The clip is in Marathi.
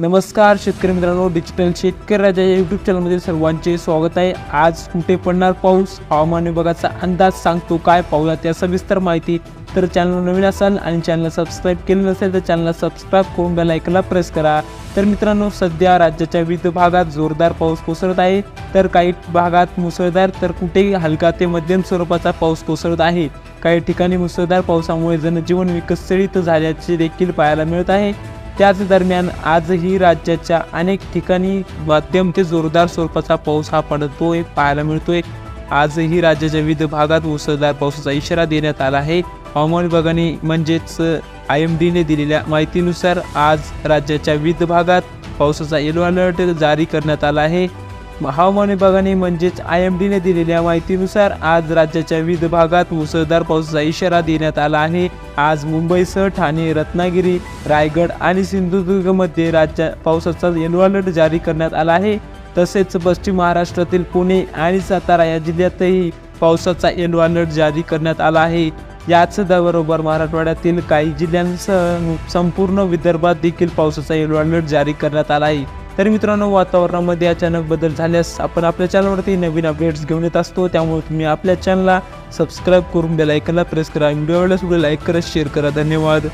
नमस्कार शेतकरी मित्रांनो. डिजिटल शेतकरी राजा या यूट्यूब चॅनलमध्ये सर्वांचे स्वागत आहे. आज कुठे पडणार पाऊस? हवामान विभागाचा अंदाज सांगतो काय? पाऊला त्या सविस्तर माहिती. तर चॅनल नवीन असाल आणि चॅनलला सबस्क्राईब केलं नसेल तर चॅनलला सबस्क्राईब करून बेल ऐकला प्रेस करा. तर मित्रांनो सध्या राज्याच्या विविध भागात जोरदार पाऊस कोसळत आहे. तर काही भागात मुसळधार तर कुठेही हलका ते मध्यम स्वरूपाचा पाऊस कोसळत आहे. काही ठिकाणी मुसळधार पावसामुळे जनजीवन विकसित झाल्याचे देखील पाहायला मिळत आहे. त्याच दरम्यान आजही राज्याच्या अनेक ठिकाणी मध्यम ते जोरदार स्वरूपाचा पाऊस हा पडतोय पाहायला मिळतोय. आजही राज्याच्या विविध भागात मुसळधार पावसाचा इशारा देण्यात आला आहे. हवामान विभागाने म्हणजेच आय एम डीने दिलेल्या माहितीनुसार आज राज्याच्या विविध भागात पावसाचा येलो अलर्ट जारी करण्यात आला आहे. हवामान विभागाने म्हणजेच आय एम डीने दिलेल्या माहितीनुसार आज राज्याच्या विविध भागात मुसळधार पावसाचा इशारा देण्यात आला आहे. आज मुंबईसह ठाणे रत्नागिरी रायगड आणि सिंधुदुर्गमध्ये राज्यात पावसाचा येलो अलर्ट जारी करण्यात आला आहे. तसेच पश्चिम महाराष्ट्रातील पुणे आणि सातारा या जिल्ह्यातही पावसाचा येलो अलर्ट जारी करण्यात आला आहे. याच बरोबर मराठवाड्यातील काही जिल्ह्यांसह संपूर्ण विदर्भात देखील पावसाचा येलो अलर्ट जारी करण्यात आला आहे. तर मित्रांनो वातावरणामध्ये अचानक बदल झाल्यास आपण आपल्या चॅनलवरती नवीन अपडेट्स घेऊन येत असतो. त्यामुळे तुम्ही आपल्या चॅनलला सबस्क्राईब करून बेल ऐकनला प्रेस करा. व्हिडिओ आवडल्यास व्हिडिओ लाईक करा शेअर करा. धन्यवाद.